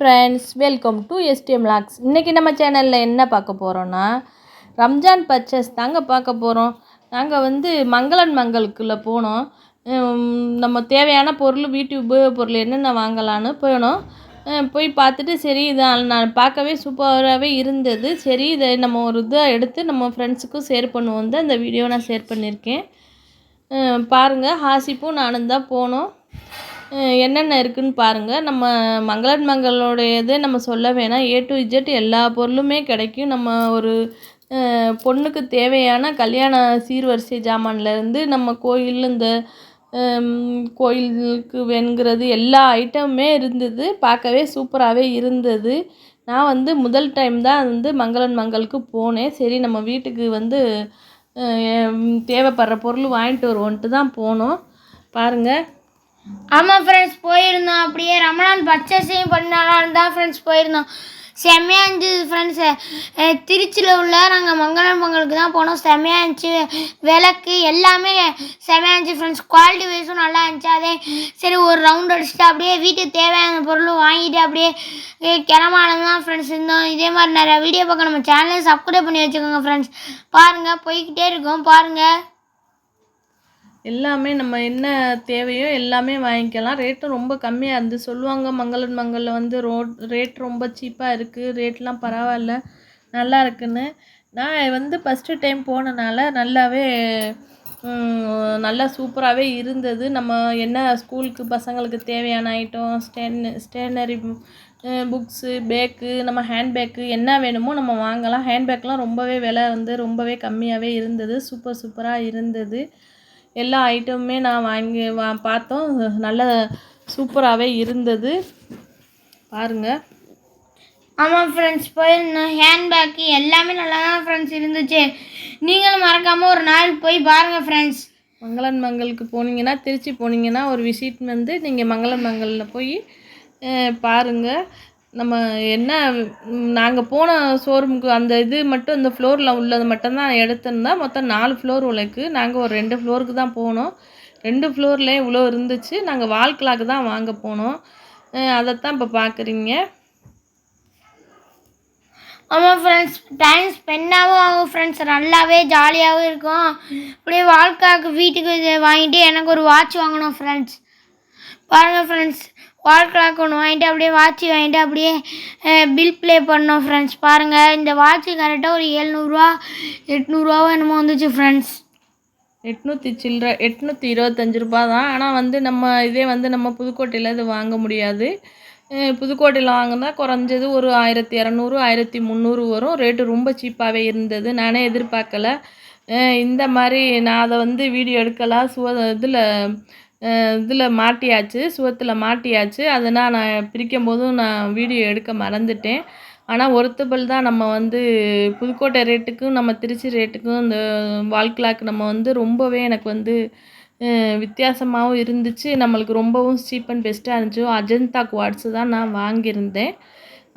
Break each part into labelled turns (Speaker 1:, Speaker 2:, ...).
Speaker 1: Friends welcome to STM logs இன்றைக்கி நம்ம சேனலில் என்ன பார்க்க போகிறோன்னா ரம்ஜான் பர்ச்சேஸ் தாங்க பார்க்க போகிறோம் நாங்கள் வந்து மங்களன் மங்களுக்குள்ளே போனோம். நம்ம தேவையான பொருள் வீட்டு உபயோகப் பொருள் என்னென்ன வாங்கலான்னு போனோம். போய் பார்த்துட்டு சரி இதை நான் பார்க்கவே சூப்பராகவே இருந்தது. சரி இதை நம்ம ஒரு இதாக எடுத்து நம்ம ஃப்ரெண்ட்ஸுக்கும் ஷேர் பண்ணுவோம். தான் இந்த வீடியோ நான் ஷேர் பண்ணியிருக்கேன். பாருங்கள் ஹாசிப்பும் நானும் தான் போனோம். என்னென்ன இருக்குதுன்னு பாருங்கள் நம்ம மங்களன் மங்களோடையது நம்ம சொல்ல வேணாம். ஏ டு இஜெட் எல்லா பொருளுமே கிடைக்கும். நம்ம ஒரு பொண்ணுக்கு தேவையான கல்யாண சீர்வரிசை ஜாமான்லேருந்து நம்ம கோயில் இந்த கோயிலுக்கு வேணுங்கிறது எல்லா ஐட்டமுமே இருந்தது. பார்க்கவே சூப்பராகவே இருந்தது. நான் வந்து முதல் டைம் தான் வந்து மங்களன் மங்களுக்கு போனேன். சரி நம்ம வீட்டுக்கு வந்து தேவைப்படுற பொருள் வாங்கிட்டு வருவோன்ட்டு தான் போனோம். பாருங்கள்
Speaker 2: ஆமாம் ஃப்ரெண்ட்ஸ் போயிருந்தோம். அப்படியே ரமணான் பர்ச்சேஸையும் பண்ணலான்னு தான் ஃப்ரெண்ட்ஸ் போயிருந்தோம். செம்மையாக இருந்துச்சு ஃப்ரெண்ட்ஸு திருச்சியில் உள்ள நாங்கள் மங்களம் பொங்கலுக்கு தான் போனோம். செம்மையாக இருந்துச்சு. விளக்கு எல்லாமே செம்மையாக இருந்துச்சு ஃப்ரெண்ட்ஸ் குவாலிட்டி வைஸும் நல்லா இருந்துச்சு. அதே சரி ஒரு ரவுண்ட் அடிச்சுட்டு அப்படியே வீட்டுக்கு தேவையான பொருளும் வாங்கிட்டு அப்படியே கிளம்பானது தான் ஃப்ரெண்ட்ஸ் இருந்தோம். இதே மாதிரி நிறையா வீடியோ பார்க்க நம்ம சேனலை சப்ஸ்கிரைப் பண்ணி வச்சுக்கோங்க ஃப்ரெண்ட்ஸ் பாருங்கள் போய்கிட்டே இருக்கோம். பாருங்கள்
Speaker 1: எல்லாமே நம்ம என்ன தேவையோ எல்லாமே வாங்கிக்கலாம். ரேட்டும் ரொம்ப கம்மியாக இருந்து சொல்லுவாங்க மங்களன் மங்களில் வந்து ரோட் ரேட் ரொம்ப சீப்பாக இருக்குது ரேட்லாம் பரவாயில்ல நல்லா இருக்குன்னு. நான் வந்து ஃபஸ்ட்டு டைம் போனனால நல்லாவே நல்லா சூப்பராகவே இருந்தது. நம்ம என்ன ஸ்கூலுக்கு பசங்களுக்கு தேவையான ஐட்டம் ஸ்டேன் ஸ்டேனரி புக்ஸு பேக்கு நம்ம ஹேண்ட்பேக்கு என்ன வேணுமோ நம்ம வாங்கலாம். ஹேண்ட்பேக்லாம் ரொம்பவே விலை வந்து ரொம்பவே கம்மியாகவே இருந்தது. சூப்பர் சூப்பராக இருந்தது. எல்லா ஐட்டமுமே நான் வாங்கி வா பார்த்தோம். நல்ல சூப்பராகவே இருந்தது. பாருங்கள்
Speaker 2: ஆமாம் ஃப்ரெண்ட்ஸ் போயிருந்தோம் ஹேண்ட்பேக்கு எல்லாமே நல்லா தான் ஃப்ரெண்ட்ஸ் இருந்துச்சு. நீங்களும் மறக்காமல் ஒரு நாள் போய் பாருங்கள் ஃப்ரெண்ட்ஸ்
Speaker 1: மங்களன் மங்களுக்கு போனீங்கன்னா திருச்சி போனீங்கன்னா ஒரு விசிட் வந்து நீங்கள் மங்களன் மங்களில் போய் பாருங்கள் நம்ம என்ன நாங்கள் போன ஷோரூமுக்கு அந்த இது மட்டும் இந்த ஃப்ளோரில் உள்ளது மட்டும்தான் எடுத்திருந்தா மொத்தம் நாலு ஃப்ளோர் உழைக்கு. நாங்கள் ஒரு ரெண்டு ஃப்ளோருக்கு தான் போனோம். ரெண்டு ஃப்ளோர்லேயே இவ்வளோ இருந்துச்சு. நாங்கள் வால் கிளாக்கு தான் வாங்க போனோம். அதைத்தான் இப்போ பார்க்குறீங்க
Speaker 2: ஆமாம் ஃப்ரெண்ட்ஸ் டைம் ஸ்பெண்டாகவும் ஆகும் ஃப்ரெண்ட்ஸ் நல்லாவே ஜாலியாகவும் இருக்கும். அப்படியே வாழ்க்காக்கு வீட்டுக்கு வாங்கிட்டு எனக்கு ஒரு வாட்ச் வாங்கணும் ஃப்ரெண்ட்ஸ் பாருங்கள் ஃப்ரெண்ட்ஸ் வால் கிளாக் ஒன்று வாங்கிட்டு அப்படியே வாட்ச் வாங்கிட்டு அப்படியே பில் ப்ளே பண்ணோம் ஃப்ரெண்ட்ஸ் பாருங்கள் இந்த வாட்ச் கரெக்டாக ஒரு எழுநூறுவா எட்நூறுவாவோ என்னமோ வந்துச்சு ஃப்ரெண்ட்ஸ்
Speaker 1: எட்நூற்றி சில்லற எட்நூற்றி இருபத்தஞ்சி ரூபா தான். ஆனால் வந்து நம்ம இதே வந்து நம்ம புதுக்கோட்டையில் இது வாங்க முடியாது. புதுக்கோட்டையில் வாங்கினா குறைஞ்சது ஒரு ஆயிரத்தி இரநூறு ஆயிரத்தி முந்நூறு வரும். ரேட்டு ரொம்ப சீப்பாகவே இருந்தது. நானே எதிர்பார்க்கல. இந்த மாதிரி நான் அதை வந்து வீடியோ எடுக்கலாம் சுவ இதில் இதில் மாட்டியாச்சு சுவத்தில் மாட்டியாச்சு. அதனால் நான் பிரிக்கும் போதும் நான் வீடியோ எடுக்க மறந்துட்டேன். ஆனால் ஒருத்தபிள் தான் நம்ம வந்து புதுக்கோட்டை ரேட்டுக்கும் நம்ம திருச்சி ரேட்டுக்கும் இந்த வால் கிளாக் நம்ம வந்து ரொம்பவே எனக்கு வந்து வித்தியாசமாகவும் இருந்துச்சு. நம்மளுக்கு ரொம்பவும் சீப் அண்ட் பெஸ்ட்டாக இருந்துச்சு. அஜந்தா குவாட்ஸு தான் நான் வாங்கியிருந்தேன்.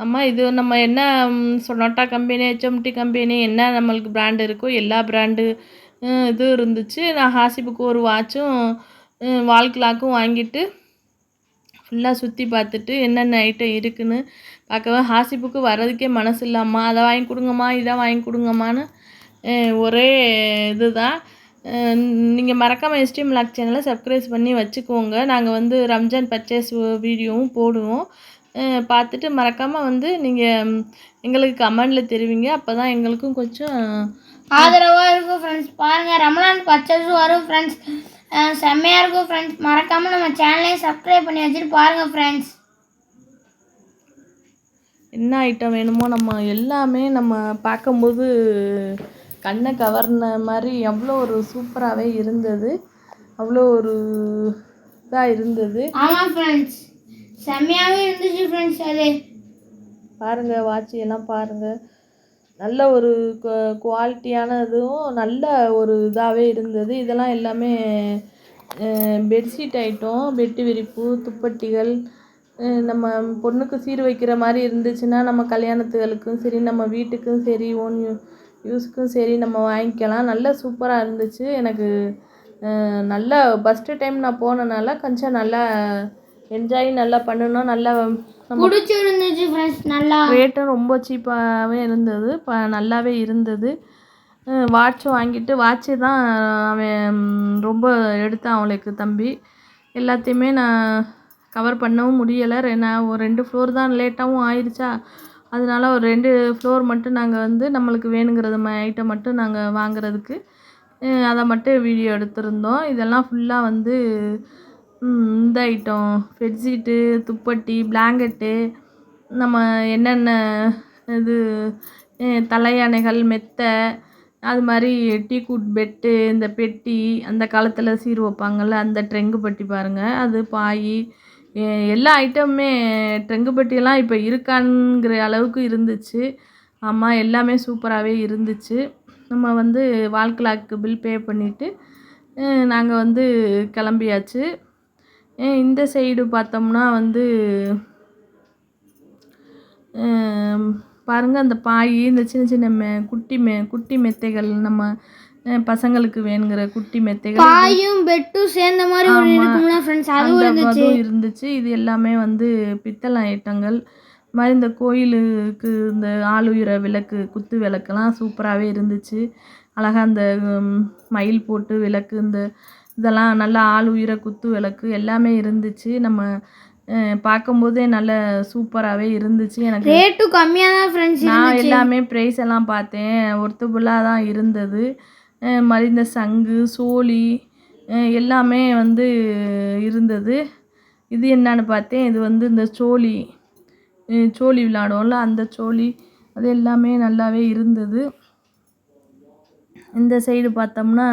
Speaker 1: அம்மா இது நம்ம என்ன ம், சொனாட்டா கம்பெனி ஹெச்எம்டி கம்பெனி என்ன நம்மளுக்கு பிராண்டு இருக்கோ எல்லா பிராண்டு இதுவும் இருந்துச்சு. நான் ஹாசிப்புக்கு ஒரு வாட்சும் வால் கிளாக்கும் வாங்கிட்டு ஃபுல்லாக சுற்றி பார்த்துட்டு என்னென்ன ஐட்டம் இருக்குதுன்னு பார்க்கவே. ஹாசிப்புக்கு வர்றதுக்கே மனசு இல்லாமா அதை வாங்கி கொடுங்கம்மா இதை வாங்கி கொடுங்கம்மான்னு ஒரே ஒரே இதுதான். நீங்கள் மறக்காமல் எஸ்டிஎம் லாக் சேனலை சப்ஸ்கிரைப் பண்ணி வச்சுக்கோங்க. நாங்கள் வந்து ரம்ஜான் பர்ச்சேஸ் வீடியோவும் போடுவோம். பார்த்துட்டு மறக்காமல் வந்து நீங்கள் எங்களுக்கு கமெண்டில் தெரிவிங்க. அப்போ தான் எங்களுக்கும் கொஞ்சம்
Speaker 2: ஆதரவாக இருக்கும் ஃப்ரெண்ட்ஸ் பாருங்கள் ரமலான் பர்ச்சேஸும் வரும் ஃப்ரெண்ட்ஸ் செம்மையாக இருக்கும் ஃப்ரெண்ட்ஸ் மறக்காமல் நம்ம சேனலையும் சப்ஸ்கிரைப் பண்ணி வச்சுட்டு பாருங்கள் ஃப்ரெண்ட்ஸ்
Speaker 1: என்ன ஐட்டம் வேணுமோ நம்ம எல்லாமே நம்ம பார்க்கும்போது கண்ணை கவர்ன மாதிரி அவ்வளோ ஒரு சூப்பராகவே இருந்தது. அவ்வளோ ஒரு இதாக இருந்தது.
Speaker 2: ஆமாம் ஃப்ரெண்ட்ஸ் செம்மையாகவே இருந்துச்சு ஃப்ரெண்ட்ஸ் அது.
Speaker 1: பாருங்கள் வாட்சி எல்லாம் பாருங்கள் நல்ல ஒரு குவாலிட்டியானதும் நல்ல ஒரு இதாகவே இருந்தது. இதெல்லாம் எல்லாமே பெட்ஷீட் ஐட்டம் பெட்டு விரிப்பு துப்பட்டிகள் நம்ம பொண்ணுக்கு சீர் வைக்கிற மாதிரி இருந்துச்சுன்னா நம்ம கல்யாணத்துகளுக்கும் சரி நம்ம வீட்டுக்கும் சரி ஓன் யூஸ்க்கும் சரி நம்ம வாங்கிக்கலாம். நல்ல சூப்பராக இருந்துச்சு. எனக்கு நல்ல நல்லா ஃபஸ்ட்டு டைம் நான் போனனால கொஞ்சம் நல்லா என்ஜாய் நல்லா பண்ணணும். நல்லா
Speaker 2: பிடிச்சிருந்துச்சு ஃப்ரெண்ட்ஸ் நல்லா.
Speaker 1: ரேட்டும் ரொம்ப சீப்பாகவே இருந்தது. ப நல்லாவே இருந்தது. வாட்ச் வாங்கிட்டு வாட்ச்சு தான் அவன் ரொம்ப எடுத்தான் அவளுக்கு தம்பி. எல்லாத்தையுமே நான் கவர் பண்ணவும் முடியலை. ரெ நான் ஒரு ரெண்டு ஃப்ளோர் தான் லேட்டாகவும் ஆயிடுச்சா அதனால ஒரு ரெண்டு ஃப்ளோர் மட்டும் நாங்கள் வந்து நம்மளுக்கு வேணுங்கிறது ம ஐட்டம் மட்டும் நாங்கள் வாங்குறதுக்கு. அதை மட்டும் வீடியோ எடுத்திருந்தோம். இதெல்லாம் ஃபுல்லாக வந்து இந்த ஐட்டம் பெட்ஷீட்டு துப்பட்டி பிளாங்கெட்டு நம்ம என்னென்ன இது தலையணைகள் மெத்தை அது மாதிரி டீக்குட் பெட்டு இந்த பெட்டி அந்த காலத்தில் சீர் வைப்பாங்கள்ல அந்த ட்ரெங்கு பட்டி பாருங்கள் அது பாய் எல்லா ஐட்டமுமே ட்ரெங்கு பட்டியெல்லாம் இப்போ இருக்கான்ங்கிற அளவுக்கு இருந்துச்சு. ஆமாம் எல்லாமே சூப்பராகவே இருந்துச்சு. நம்ம வந்து வால் கிளாக்கு பில் பே பண்ணிவிட்டு நாங்கள் வந்து கிளம்பியாச்சு. இந்த சைடு பார்த்தோம்னா வந்து ஆம், பாருங்க அந்த பாய் இந்த சின்ன சின்ன மெ குட்டி மெ குட்டி மெத்தைகள் நம்ம பசங்களுக்கு வேணுங்கிற குட்டி மெத்தைகள்.
Speaker 2: பாயும் பெட்டும் சேர்ந்த மாதிரி இருந்துச்சு.
Speaker 1: இது எல்லாமே வந்து பித்தளை ஐட்டங்கள். இது மாதிரி இந்த கோயிலுக்கு இந்த ஆளுயர விளக்கு குத்து விளக்கெல்லாம் சூப்பராகவே இருந்துச்சு. அழகாக அந்த மயில் போட்டு விளக்கு இந்த இதெல்லாம் நல்லா ஆளுயர குத்து விளக்கு எல்லாமே இருந்துச்சு. நம்ம பார்க்கும்போதே நல்ல சூப்பராகவே இருந்துச்சு. எனக்கு
Speaker 2: ரேட்டும் கம்மியாக தான் ஃப்ரெண்ட்ஸ்
Speaker 1: நான் எல்லாமே ப்ரைஸ் எல்லாம் பார்த்தேன். ஒர்த்தபுளாக தான் இருந்தது. மாதிரி இந்த சங்கு சோழி எல்லாமே வந்து இருந்தது. இது என்னன்னு பார்த்தேன். இது வந்து இந்த சோழி சோழி விளையாடுவோம்ல அந்த சோழி அது எல்லாமே நல்லாவே இருந்தது. இந்த சைடு பார்த்தோம்னா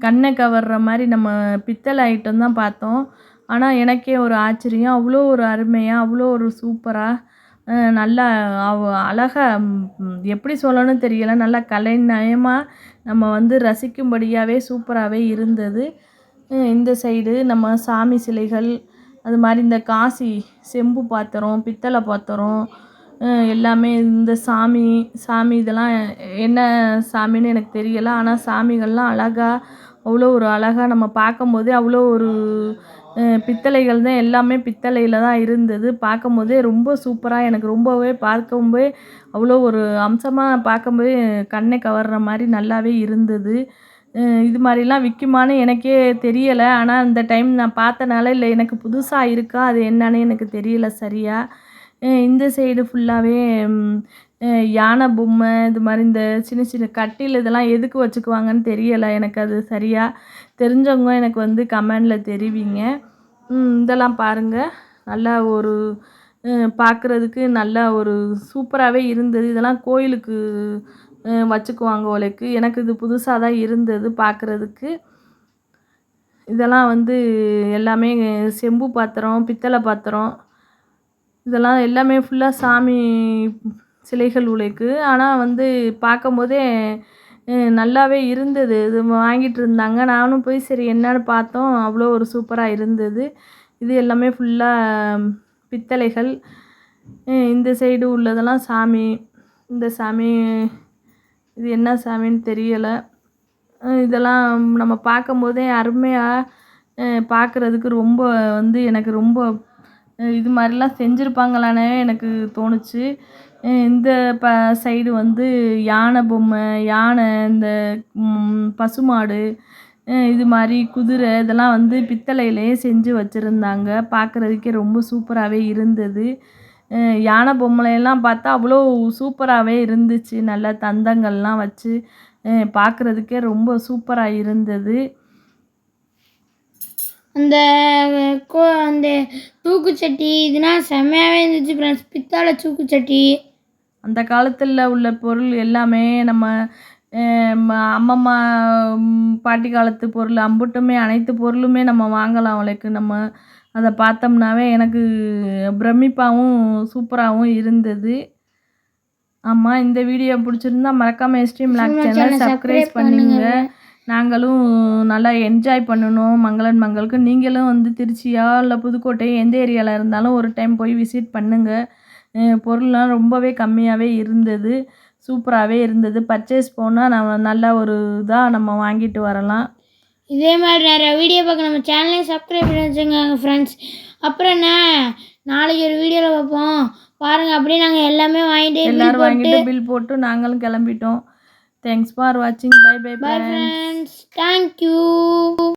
Speaker 1: கண்ணை கவர்ற மாதிரி நம்ம பித்தளை ஐட்டம் தான் பார்த்தோம். ஆனால் எனக்கே ஒரு ஆச்சரியம். அவ்வளோ ஒரு அருமையாக அவ்வளோ ஒரு சூப்பராக நல்லா அவ அழகாக எப்படி சொல்லணும்னு தெரியலை. நல்லா கலைநயமாக நம்ம வந்து ரசிக்கும்படியாகவே சூப்பராகவே இருந்தது. இந்த சைடு நம்ம சாமி சிலைகள் அது மாதிரி இந்த காசி செம்பு பாத்திரம் பித்தளை பாத்திரம் எல்லாமே இந்த சாமி சாமி இதெல்லாம் என்ன சாமின்னு எனக்கு தெரியலை. ஆனால் சாமிகள்லாம் அழகாக அவ்வளோ ஒரு அழகாக நம்ம பார்க்கும்போதே அவ்வளோ ஒரு பித்தளைகள் தான் எல்லாமே பித்தளையில் தான் இருந்தது. பார்க்கும்போதே ரொம்ப சூப்பராக எனக்கு ரொம்பவே பார்க்கும்போதே அவ்வளோ ஒரு அம்சமாக பார்க்கும்போதே கண்ணை கவர்ற மாதிரி நல்லாவே இருந்தது. இது மாதிரிலாம் விற்குமான்னு எனக்கே தெரியலை. ஆனால் அந்த டைம் நான் பார்த்தனால இல்லை எனக்கு புதுசாக இருக்கா அது என்னன்னு எனக்கு தெரியல சரியாக இந்த சைடு ஃபுல்லாகவே யானை பொம்மை இது மாதிரி இந்த சின்ன சின்ன கட்டில் இதெல்லாம் எதுக்கு வச்சுக்குவாங்கன்னு தெரியலை. எனக்கு அது சரியாக தெரிஞ்சவங்க எனக்கு வந்து கமெண்டில் தெரிவிங்க. இதெல்லாம் பாருங்கள் நல்லா ஒரு பார்க்குறதுக்கு நல்லா ஒரு சூப்பராகவே இருந்தது. இதெல்லாம் கோயிலுக்கு வச்சுக்குவாங்க போலக்கு எனக்கு இது புதுசாக தான் இருந்தது பார்க்குறதுக்கு இதெல்லாம் வந்து எல்லாமே செம்பு பாத்திரம் பித்தளை பாத்திரம் இதெல்லாம் எல்லாமே ஃபுல்லாக சாமி சிலைகள் உழைக்கு ஆனால் வந்து பார்க்கும்போதே நல்லாவே இருந்தது. இது வாங்கிட்டு இருந்தாங்க. நானும் போய் சரி என்னன்னு பார்த்தோம். அவ்வளோ ஒரு சூப்பராக இருந்தது. இது எல்லாமே ஃபுல்லாக பித்தளைகள். இந்த சைடு உள்ளதெல்லாம் சாமி. இந்த சாமி இது என்ன சாமின்னு தெரியலை. இதெல்லாம் நம்ம பார்க்கும்போதே அருமையாக பார்க்குறதுக்கு ரொம்ப வந்து எனக்கு ரொம்ப இது மாதிரிலாம் செஞ்சுருப்பாங்களானே எனக்கு தோணுச்சு. இந்த ப சைடு வந்து யானை பொம்மை யானை இந்த பசுமாடு இது மாதிரி குதிரை இதெல்லாம் வந்து பித்தளையிலேயே செஞ்சு வச்சுருந்தாங்க. பார்க்குறதுக்கே ரொம்ப சூப்பராகவே இருந்தது. யானை பொம்மலையெல்லாம் பார்த்தா அவ்வளோ சூப்பராகவே இருந்துச்சு. நல்ல தந்தங்கள்லாம் வச்சு பார்க்குறதுக்கே ரொம்ப சூப்பராக இருந்தது.
Speaker 2: அந்த கோ அந்த தூக்குச்சட்டி இதுனா செம்மையாகவே இருந்துச்சு ஃப்ரெண்ட்ஸ் பித்தாளை தூக்குச்சட்டி.
Speaker 1: அந்த காலத்தில் உள்ள பொருள் எல்லாமே நம்ம அம்மம்மா பாட்டி காலத்து பொருள் அம்புட்டுமே அனைத்து பொருளுமே நம்ம வாங்கலாம். அவளுக்கு நம்ம அதை பார்த்தோம்னாவே எனக்கு பிரமிப்பாகவும் சூப்பராகவும் இருந்தது. ஆமாம் இந்த வீடியோ பிடிச்சிருந்தா மறக்காமல் எஸ்ட்ரீம் லாக் சேனல் சப்ஸ்கிரைப் பண்ணுங்க. நாங்களும் நல்லா என்ஜாய் பண்ணணும் மங்களன் மங்களுக்கு. நீங்களும் வந்து திருச்சியா இல்லை புதுக்கோட்டை எந்த ஏரியாவில் இருந்தாலும் ஒரு டைம் போய் விசிட் பண்ணுங்கள் பொருள்லாம் ரொம்பவே கம்மியாகவே இருந்தது. சூப்பராகவே இருந்தது. பர்ச்சேஸ் போனால் நம்ம நல்லா ஒரு இதாக நம்ம வாங்கிட்டு வரலாம்.
Speaker 2: இதே மாதிரி நிறைய வீடியோ பார்க்க நம்ம சேனலையும் சப்ஸ்கிரைப் பண்ணி வச்சுக்கோங்க ஃப்ரெண்ட்ஸ் அப்புறம் என்ன? நாளைக்கு ஒரு வீடியோவில் பார்ப்போம். பாருங்கள் அப்படியே நாங்கள் எல்லாமே வாங்கிட்டு
Speaker 1: எல்லாரும் வாங்கிட்டு பில் போட்டு நாங்களும் கிளம்பிட்டோம். Thanks for watching. Bye bye,
Speaker 2: bye friends. friends. Thank you.